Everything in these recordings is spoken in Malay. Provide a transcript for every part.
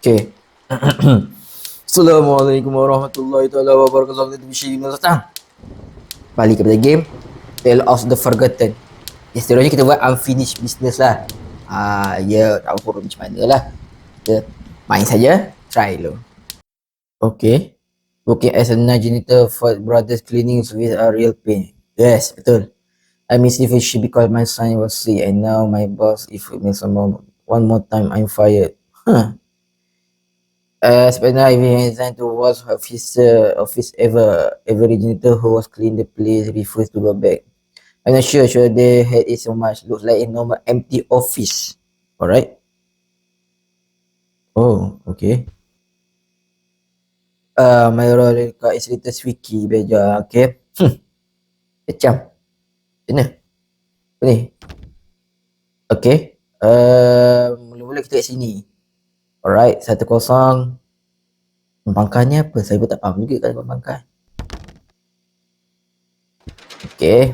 Okay. Assalamualaikum warahmatullahi taala wabarakatuh. Kita bisa datang. Balik kepada game Tale of the Forgotten. Ya, seterusnya kita buat unfinished business lah. Ah, ya, tak tahu macam mana lah. Kita main saja, try dulu. Okay. Working as a janitor for brothers cleaning with a real pain. Yes, betul. I miss if it should be called my son was sick and now my boss if it means one more time I'm fired. Huh. Uh, sebenarnya Ivy resigned to was officer office ever every janitor who was clean the place refused to go back. I'm not sure sure they had it so much. Looks like a normal empty office. Alright. Oh, okay. Uh, my role is little Wiki beja. Okay. Hmm. Macam. Apa ni? Okay. Uh, mula-mula kita kat sini. Alright, satu kosong. Pembangkangnya apa? Saya pun tak faham juga kan pembangkang. Okay.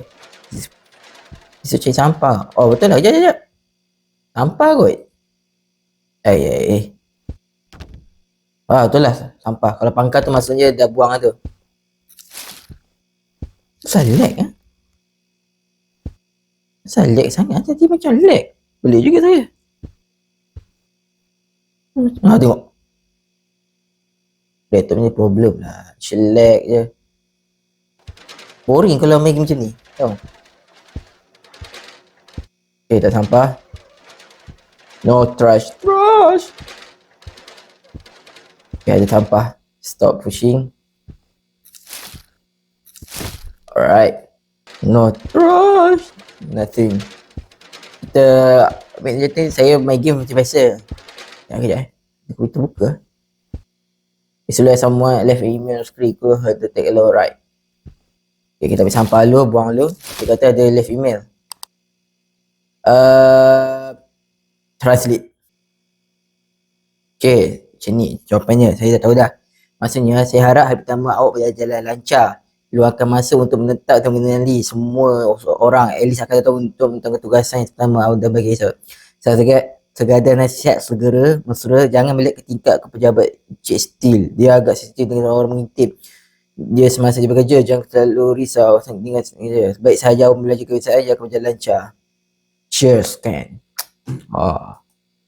Isu cari sampah. Oh betul lah. Sekejap, sekejap. Sampah kot. Eh, eh, eh. Ah, betul lah. Sampah. Kalau pangkal tu maksudnya dah buang lah tu. Kenapa lag ah? Kenapa lag sangat? Tadi macam lag. Boleh juga saya. Ha tengok. Laptop ni problem lah. Select je. Boring kalau main game macam ni. Tahu. Okay, tak sampah. No trash. Trash. Okay, ada sampah. Stop pushing. Alright. No trash. Nothing. Kita main je saya main game macam biasa. Yang kejap eh. Aku itu buka. Isulah someone left email screen ke her to take a low right. Okay, kita ambil sampah dulu, buang dulu. Dia kata ada left email. Uh, translate. Okay, macam ni jawapannya. Saya dah tahu dah. Maksudnya, saya harap hari pertama awak berjalan lancar. Luangkan masa untuk menetap dan mengenali semua orang. At least akan tahu untuk tentang tugasan yang pertama awak dah bagi esok. Saya segera, segada nasihat segera mesra jangan melihat ke tingkat ke pejabat Cik Steel. Dia agak sensitif dengan orang mengintip. Dia semasa dia bekerja jangan terlalu risau dengan dia. Baik sahaja awak belajar kebiasaan dia akan berjalan lancar. Cheers kan. Oh.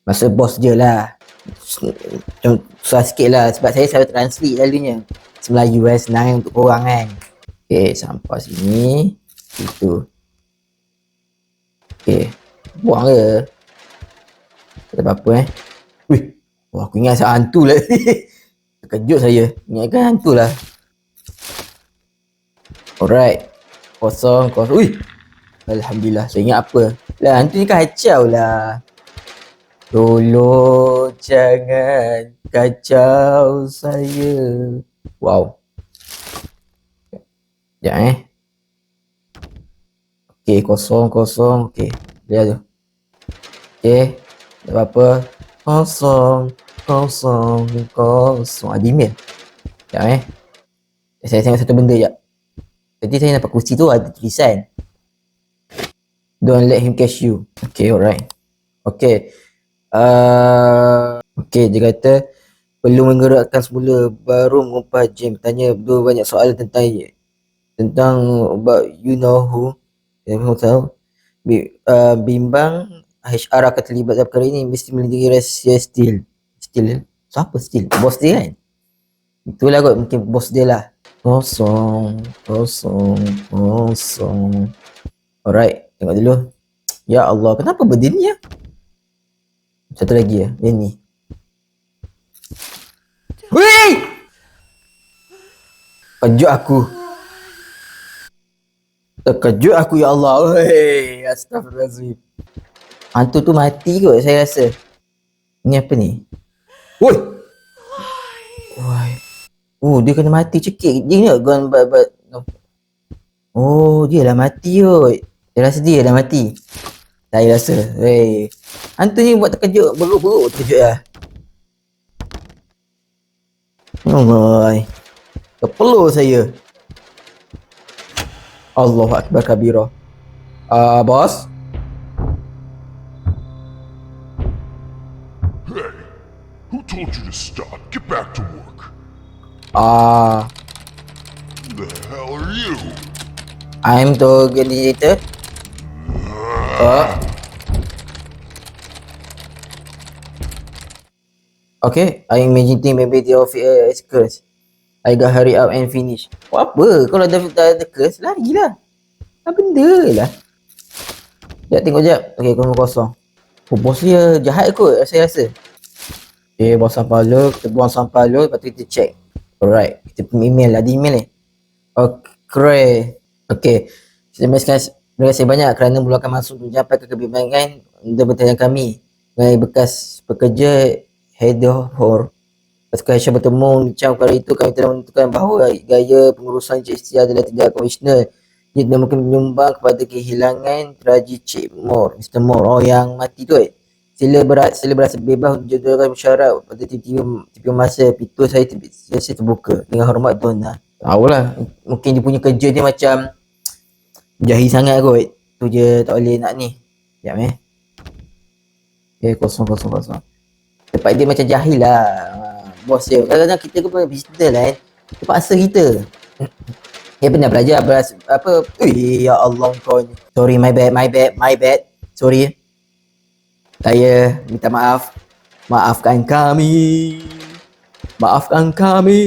Masa bos je lah. Susah sikit lah sebab saya selalu translate selalunya. Semelayu eh senang untuk korang kan. Okay sampah sini. Itu. Okay. Buang ke? Tak ada apa-apa eh. Wih. Wah aku ingat saya hantu lah. Terkejut saya. Ingatkan hantu lah. Alright. Kosong, kosong. Wih. Alhamdulillah. Saya ingat apa. Lah hantu ni kacau lah. Tolong jangan kacau saya. Wow. Ya eh. Okay, kosong, kosong. Okay, lihat tu. Okay, apa-apa. Kosong, kosong, kosong. Ada email. Ya eh. Saya tengok satu benda je. Tadi saya nampak kursi tu ada tulisan. Don't let him catch you. Okay, alright. Okay. Uh, okay, dia kata perlu menggerakkan semula baru mengumpat jam. Tanya dua banyak soalan tentang tentang about you know who. Mahu tahu. Uh, bimbang HR akan terlibat dalam perkara ini mesti melindungi rahsia Steel. Steel? Siapa Steel? Bos dia kan? Itulah kot mungkin bos dia lah. Kosong, kosong, kosong. Alright, tengok dulu. Ya Allah, kenapa benda ni ya? Satu lagi ya, yang ni. Wih! Kejut aku. Terkejut aku ya Allah. Weh, astagfirullahaladzim. Hantu tu mati kot saya rasa. Ni apa ni? Woi. Woi. Oh, dia kena mati cekik. Dia ni gun but, but no. Oh, dia dah mati kot. Dia rasa dia dah mati. Saya rasa. Weh. Hantu ni buat terkejut. Beruk-beruk terkejut lah. Oh my. Kepelur saya. Allahu Akbar kabira. Ah, uh, bos. Ah, the hell are you? I'm the gladiator. Oh. Okay, I imagine thing maybe the of uh, is curse. I got hurry up and finish. Buat apa? Kalau dah, dah ada curse, larilah. Apa benda lah. Sekejap tengok sekejap. Okay, kosong kosong. Oh, bos dia jahat kot, saya rasa. Okay, buang sampah dulu. Kita buang sampah dulu, lepas tu kita check. Alright, kita email. Ada email ni? Okay. Okay. Terima kasih, terima kasih banyak kerana meluangkan masa untuk ke kebimbangan untuk bertanya kami. Mengenai bekas pekerja Hedohor. Ketika Aisyah bertemu Macam kali itu kami telah menentukan bahawa gaya pengurusan Cik Setia adalah tidak konvensional. Ia tidak mungkin menyumbang kepada kehilangan traji Cik Moore, Mr. Moore, oh yang mati tu eh. Sila berat, sila berasa bebas jadualkan syarat pada tiba-tiba, tiba masa pintu saya, ter- saya, terbuka dengan hormat Donna. Tahulah, mungkin dia punya kerja dia macam jahil sangat kot. Tu je tak boleh nak ni. Sekejap eh. Okay, kosong, kosong, kosong. Tempat dia macam jahil lah. Ah, Bos dia. Kadang-kadang kita ke punya business lah eh. Dia paksa kita. Dia pernah belajar beras, apa. Eh, ya Allah kau ni. Sorry, my bad, my bad, my bad. Sorry. Saya minta maaf. Maafkan kami. Maafkan kami.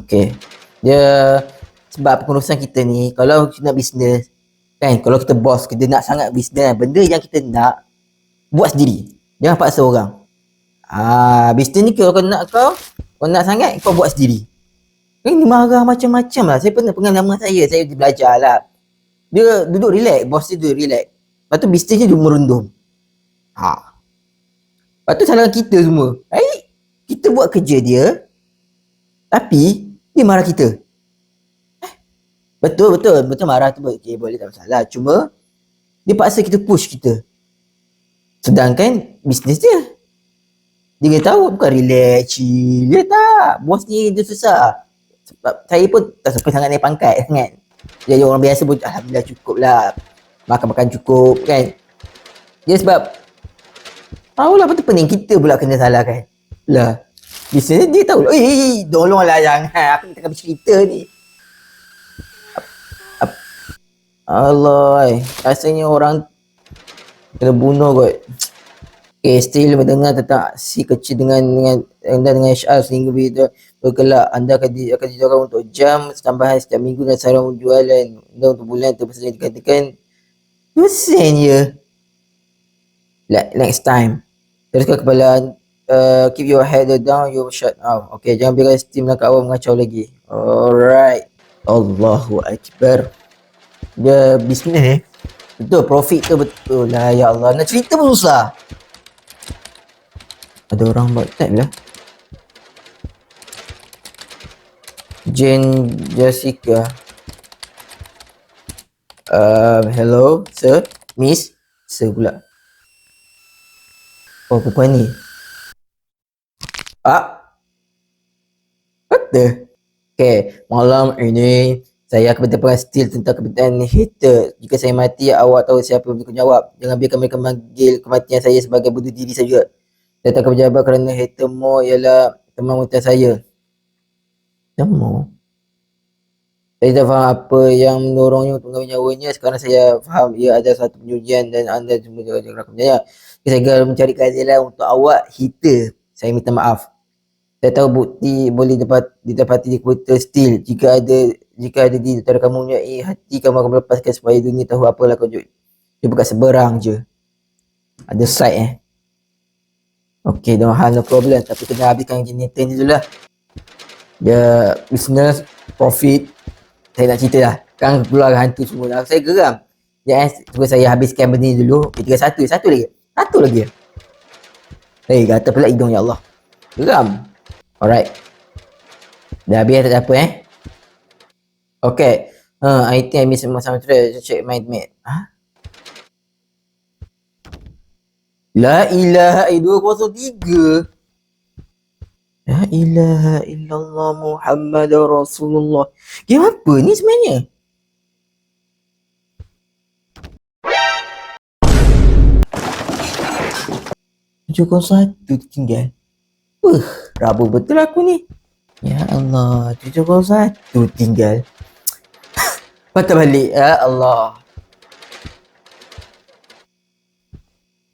Okay. Dia sebab pengurusan kita ni kalau kita nak bisnes kan kalau kita bos kita nak sangat bisnes benda yang kita nak buat sendiri. Jangan paksa orang. Ah bisnes ni kalau kau nak kau? Kau nak sangat kau buat sendiri. Kan dia marah macam-macam lah. Saya pernah pengalaman saya. Saya belajar lah. Dia duduk relax. Bos dia duduk relax. Lepas tu bisnes dia merundum ha lepas tu salahkan kita semua eh kita buat kerja dia tapi dia marah kita Betul betul betul marah tu okay, boleh tak masalah. Cuma dia paksa kita push kita. Sedangkan bisnes dia dia kata tahu bukan relax chill. Dia tak. Bos ni dia susah. Sebab saya pun tak suka sangat naik pangkat sangat. Jadi orang biasa pun alhamdulillah cukup lah. Makan-makan cukup kan. Dia sebab tahu lah betul pening kita pula kena salah kan. Lah. Bisnes dia tahu. Eh, eh, eh tolonglah jangan. Aku tengah bercerita ni. Allah, ai. rasanya orang kena bunuh kot. Okay, still mendengar tentang aksi kecil dengan dengan dengan HR sehingga begitu bergelak. Anda akan, di, akan dijualkan untuk jam tambahan setiap minggu dan sarang jualan anda untuk bulan terpaksa dikatakan dosen je. Like, next time. Teruskan kepala uh, keep your head down, you shut up. Okay, jangan biarkan steam dan awam mengacau lagi. Alright. Allahu Akbar dia bisnes eh. Betul, profit tu betul lah. Ya Allah, nak cerita pun susah. Ada orang buat tag lah. Jane Jessica. Uh, hello, sir, miss, sir pula. Oh, perempuan ni. Ah. Okay, malam ini saya akan berdepan still tentang kebenaran hater. Jika saya mati, awak tahu siapa yang bertanggungjawab. Jangan biarkan mereka memanggil kematian saya sebagai bunuh diri saja. Saya tak akan berjabat kerana hater mo ialah teman wanita saya. Temu? Saya tak faham apa yang mendorongnya untuk mengambil nyawanya. Sekarang saya faham ia ada satu penjujian dan anda semua jaga-jaga rakamnya. Saya mencari keadilan untuk awak hater. Saya minta maaf. Saya tahu bukti boleh dapat didapati di komputer still. Jika ada jika ada di antara kamu mempunyai hati kamu akan melepaskan supaya dunia tahu apalah kau Dia bukan seberang je. Ada side eh. Okay, no hal, no problem. Tapi kena habiskan generator ni dulu lah. Dia business, profit. Saya nak cerita lah. Kan keluar hantu semua lah. Saya geram. Ya, eh. Cuba saya habiskan benda ni dulu. Okay, tiga satu. Satu lagi. Satu lagi. Hei, kata pula hidung ya Allah. Geram. Alright. Dah habis tak ada apa eh. Okay. Uh, I think I miss some trail. Check my mate. Ha? La ilaha illallah 203. La ilaha illallah Muhammad Rasulullah. Game apa ni sebenarnya? Tujuh kosong satu tinggal. Uh, rabu betul aku ni. Ya Allah, 701 tinggal. Patah balik. Ya Allah.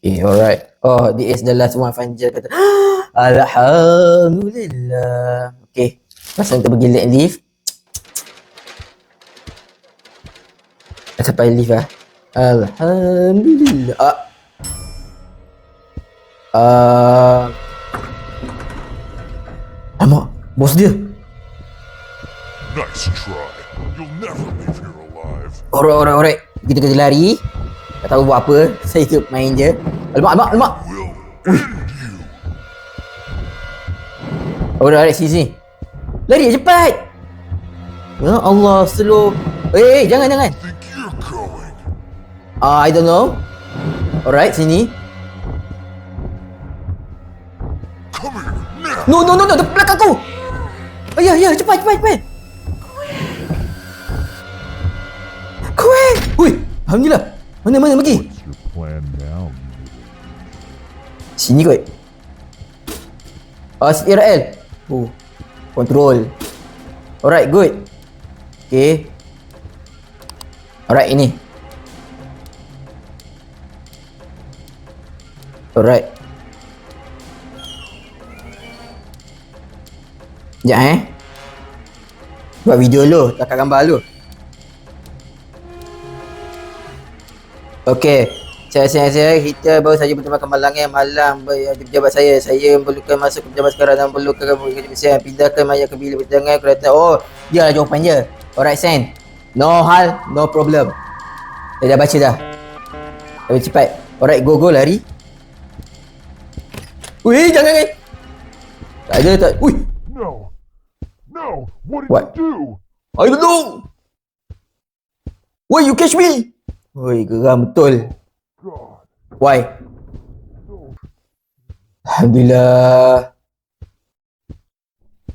Okay, alright. Oh, this is the last one Fanjal kata. Alhamdulillah. Okay. Masa kita pergi lift. Dah Sampai lift lah. Alhamdulillah. Ah. Uh, Alamak, bos dia. Nice try. You'll never leave here alive. Alright, alright, alright. Kita kena lari. Tak tahu buat apa. Saya tu main je. Alamak, alamak, alamak. Alright, alright, sini, sini. Lari cepat. Ya Allah, slow. Eh, eh, jangan, jangan. Going? Ah, I don't know. Alright, sini. No, no, no, no, belakang aku. Oh, ya, ya, cepat, cepat, cepat. Kue. Hui, Alhamdulillah. Mana, mana pergi? Sini kot. Ah, Rael. Oh, control. Alright, good. Okay. Alright, ini. Alright. Sekejap eh. Buat video dulu, takkan gambar dulu. Okey. Saya saya saya kita baru saja bertemu malam eh malam di pejabat saya. Saya perlukan masuk ke pejabat sekarang dan perlukan kamu kerja saya pindahkan mayat ke bilik berjangan kereta. Oh, dia lah jawapan je. Alright, Sen. No hal, no problem. Saya dah baca dah. Lebih cepat. Alright, go go lari. Wih, jangan kan. Tak ada tak. Wih, No. No. What did What? you do? I don't know. Why you catch me? Woi, geram betul. God. Why? Alhamdulillah.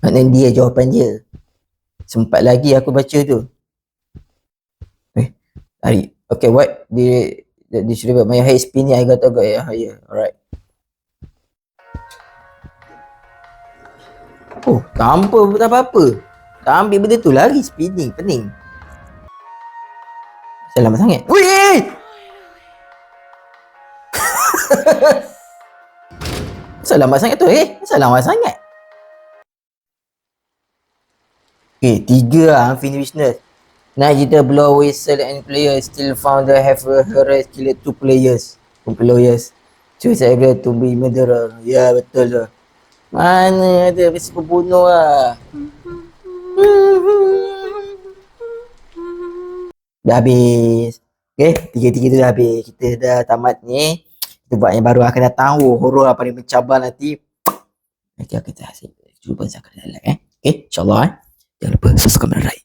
Maknanya dia jawapan dia. Sempat lagi aku baca tu. Eh, lari. Okay, what? Dia dia, dia should have my head spinning. I got to go yeah, higher. Alright. Oh, tanpa tak apa-apa. Tak ambil benda tu lari spinning, pening. Saya lama sangat. Wih! Asal lambat sangat tu eh? Asal lambat sangat? Okay, tiga lah unfinished business. Night blow whistle and players still found the have harassed killed two players. Two players. Choose able to be murderer. Ya betul tu. Mana ada mesti pembunuh lah. Dah habis. Okay, tiga-tiga tu dah habis. Kita dah tamat ni. Kita buat yang baru akan datang. Oh, horror lah paling mencabar nanti. Nanti aku tak cuba saya akan dalam eh. Okay, insyaAllah eh. Jangan lupa subscribe dan like.